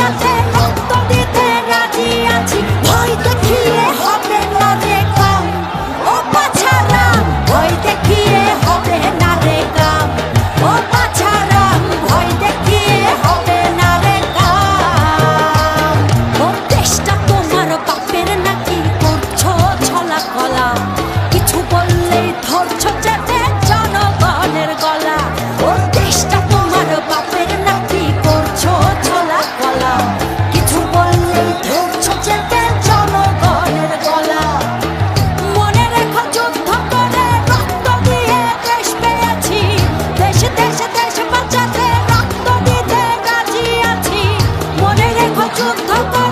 চলছে কত অযোধ্যা